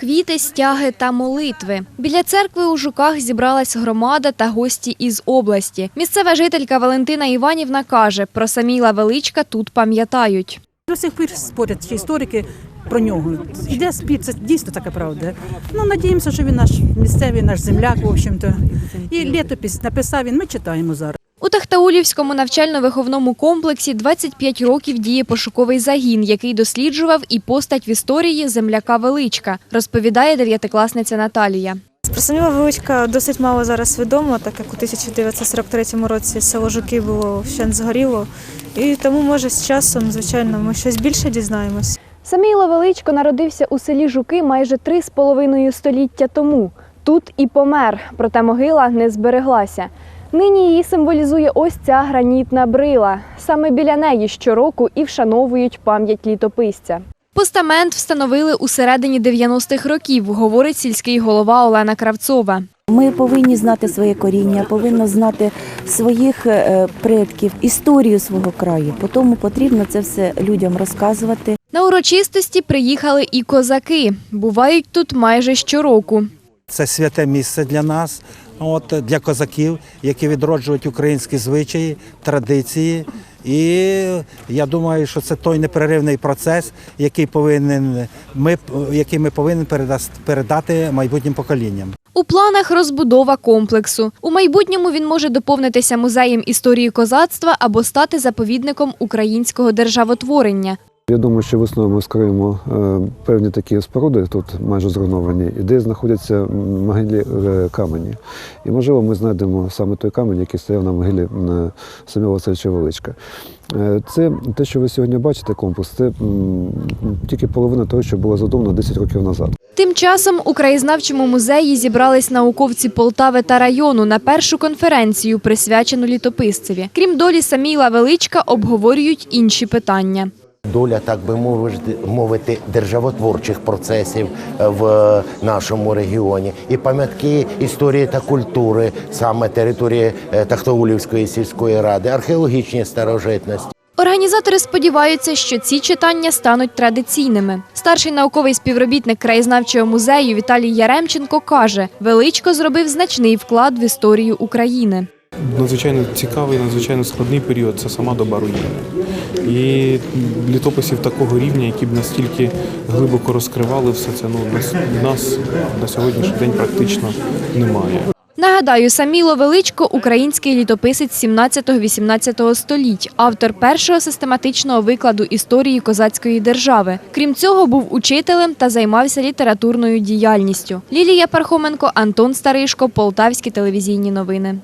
Квіти, стяги та молитви. Біля церкви у Жуках зібралась громада та гості із області. Місцева жителька Валентина Іванівна каже, про Саміла Величка тут пам'ятають. До сих пір спорять ще історики про нього. Іде спір, це дійсно така правда. Ну, надіємося, що він наш місцевий, наш земляк, в общем-то. І літопись написав він, ми читаємо зараз. У Тахтаулівському навчально-виховному комплексі 25 років діє пошуковий загін, який досліджував і постать в історії земляка Величка, розповідає дев'ятикласниця Наталія. Про Саміла Величка досить мало зараз відомо, так як у 1943 році село Жуки було вщент згоріло. І тому, може, з часом, звичайно, ми щось більше дізнаємось. Саміло Величко народився у селі Жуки майже три з половиною століття тому. Тут і помер, проте могила не збереглася. Нині її символізує ось ця гранітна брила. Саме біля неї щороку і вшановують пам'ять літописця. Постамент встановили у середині 90-х років, говорить сільський голова Олена Кравцова. Ми повинні знати своє коріння, повинні знати своїх е, предків, історію свого краю. По тому потрібно це все людям розказувати. На урочистості приїхали і козаки. Бувають тут майже щороку. Це святе місце для нас, от, для козаків, які відроджують українські звичаї, традиції. І я думаю, що це той непреривний процес, який повинен ми, який ми повинні передати майбутнім поколінням. У планах розбудова комплексу. У майбутньому він може доповнитися музеєм історії козацтва або стати заповідником українського державотворення. Я думаю, що весною ми скриємо е, певні такі споруди, тут майже зруйновані, і де знаходяться могилі е, камені. І можливо, ми знайдемо саме той камінь, який стояв на могилі м, Саміла Васильовича Величка. Е, Це те, що ви сьогодні бачите, комплекс, це тільки половина того, що було задумано 10 років назад. Тим часом у краєзнавчому музеї зібрались науковці Полтави та району на першу конференцію, присвячену літописцеві. Крім долі Саміла Величка, обговорюють інші питання. Доля, так би мовити, державотворчих процесів е, в нашому регіоні, і пам'ятки історії та культури, саме території е, Тахтоулівської сільської ради, археологічні старожитності. Організатори сподіваються, що ці читання стануть традиційними. Старший науковий співробітник краєзнавчого музею Віталій Яремченко каже, Величко зробив значний вклад в історію України. Надзвичайно цікавий, надзвичайно складний період це сама доба руїни. І літописів такого рівня, які б настільки глибоко розкривали все це, ну нас, нас на сьогоднішній день практично немає. Нагадаю, Саміло Величко – український літописець 17-18 століть, автор першого систематичного викладу історії козацької держави. Крім цього, був учителем та займався літературною діяльністю. Лілія Пархоменко, Антон Старишко, Полтавські телевізійні новини.